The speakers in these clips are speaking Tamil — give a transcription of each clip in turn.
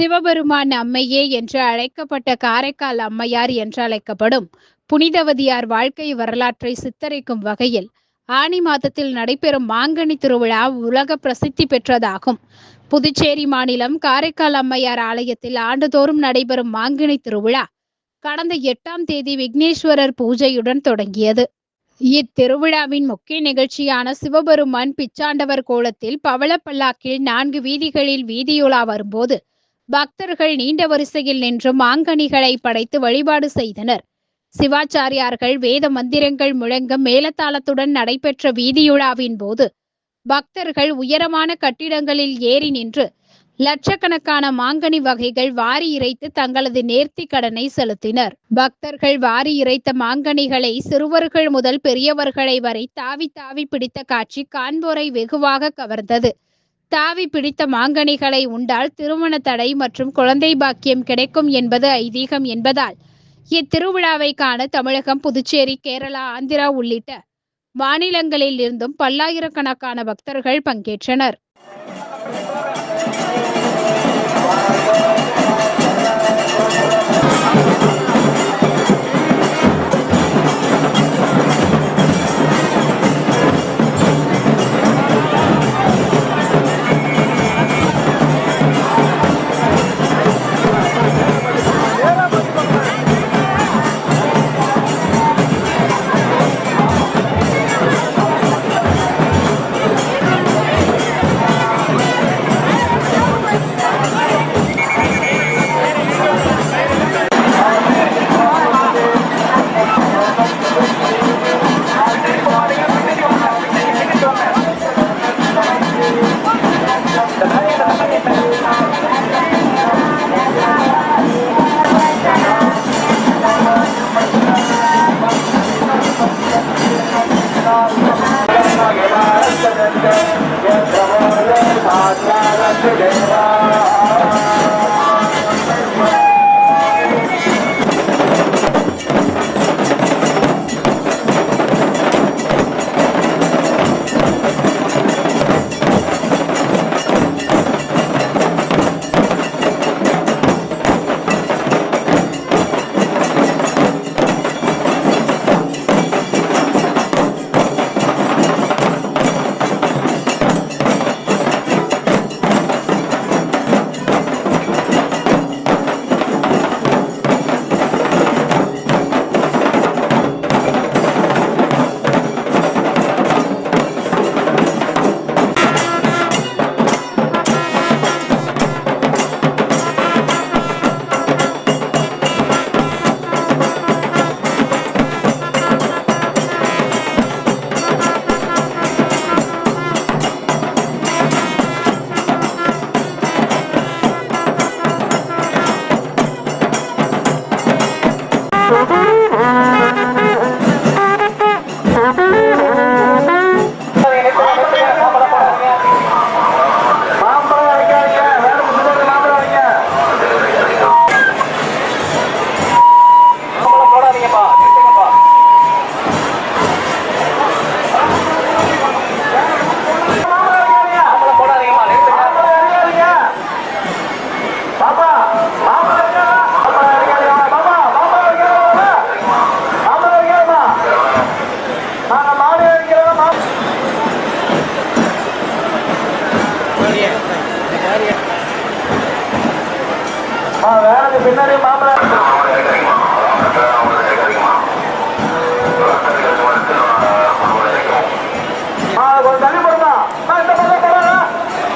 சிவபெருமான் அம்மையே என்று அழைக்கப்பட்ட காரைக்கால் அம்மையார் என்று அழைக்கப்படும் புனிதவதியார் வாழ்க்கை வரலாற்றை சித்தரிக்கும் வகையில் ஆனி மாதத்தில் நடைபெறும் மாங்கனி திருவிழா உலக பிரசித்தி பெற்றதாகும். புதுச்சேரி மாநிலம் காரைக்கால் அம்மையார் ஆலயத்தில் ஆண்டுதோறும் நடைபெறும் மாங்கனி திருவிழா கடந்த எட்டாம் தேதி விக்னேஸ்வரர் பூஜையுடன் தொடங்கியது. இத்திருவிழாவின் முக்கிய நிகழ்ச்சியான சிவபெருமான் பிச்சாண்டவர் கோலத்தில் பவளப்பல்லாக்கில் நான்கு வீதிகளில் வீதியுலா வரும்போது பக்தர்கள் நீண்ட வரிசையில் நின்று மாங்கனிகளை படைத்து வழிபாடு செய்தனர். சிவாச்சாரியார்கள் வேத மந்திரங்கள் முழங்க மேலத்தாளத்துடன் நடைபெற்ற வீதியுழாவின் போது பக்தர்கள் உயரமான கட்டிடங்களில் ஏறி நின்று லட்சக்கணக்கான மாங்கனி வகைகள் வாரி இறைத்து தங்களது நேர்த்தி கடனை செலுத்தினர். பக்தர்கள் வாரி இறைத்த மாங்கனிகளை சிறுவர்கள் முதல் பெரியவர்களை வரை தாவி தாவி பிடித்த காட்சி காண்போரை வெகுவாக கவர்ந்தது. தாவி பிடித்த மாங்கனிகளை உண்டால் திருமண தடை மற்றும் குழந்தை பாக்கியம் கிடைக்கும் என்பது ஐதீகம் என்பதால் இத்திருவிழாவை காண தமிழகம் புதுச்சேரி கேரளா ஆந்திரா உள்ளிட்ட மாநிலங்களில் இருந்தும் பல்லாயிரக்கணக்கான பக்தர்கள் பங்கேற்றனர்.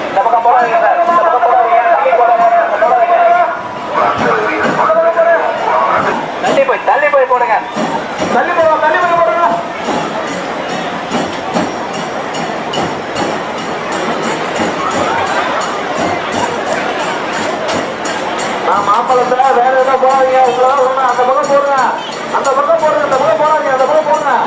இந்த பக்கம் போடு. தள்ளி போய் தள்ளி போய் போடுங்க. நான் மாம்பழத்துல வேற எதுவும் போறாங்க உங்களால அந்த பக்கம் போடுறேன் அந்த பக்கம் போடுறேன் அந்த பக்கம் போறாங்க அந்த பக்கம் போடுறேன்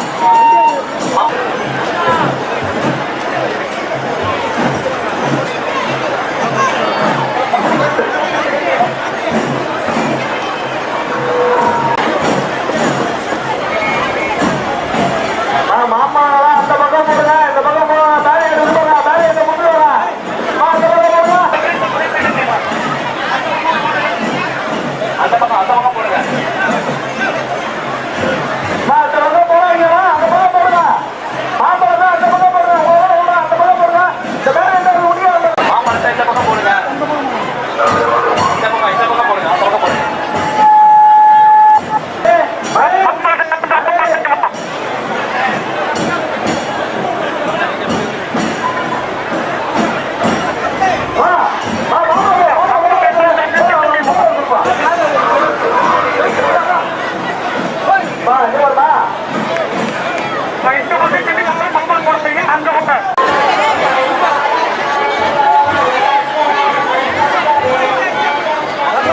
Bye.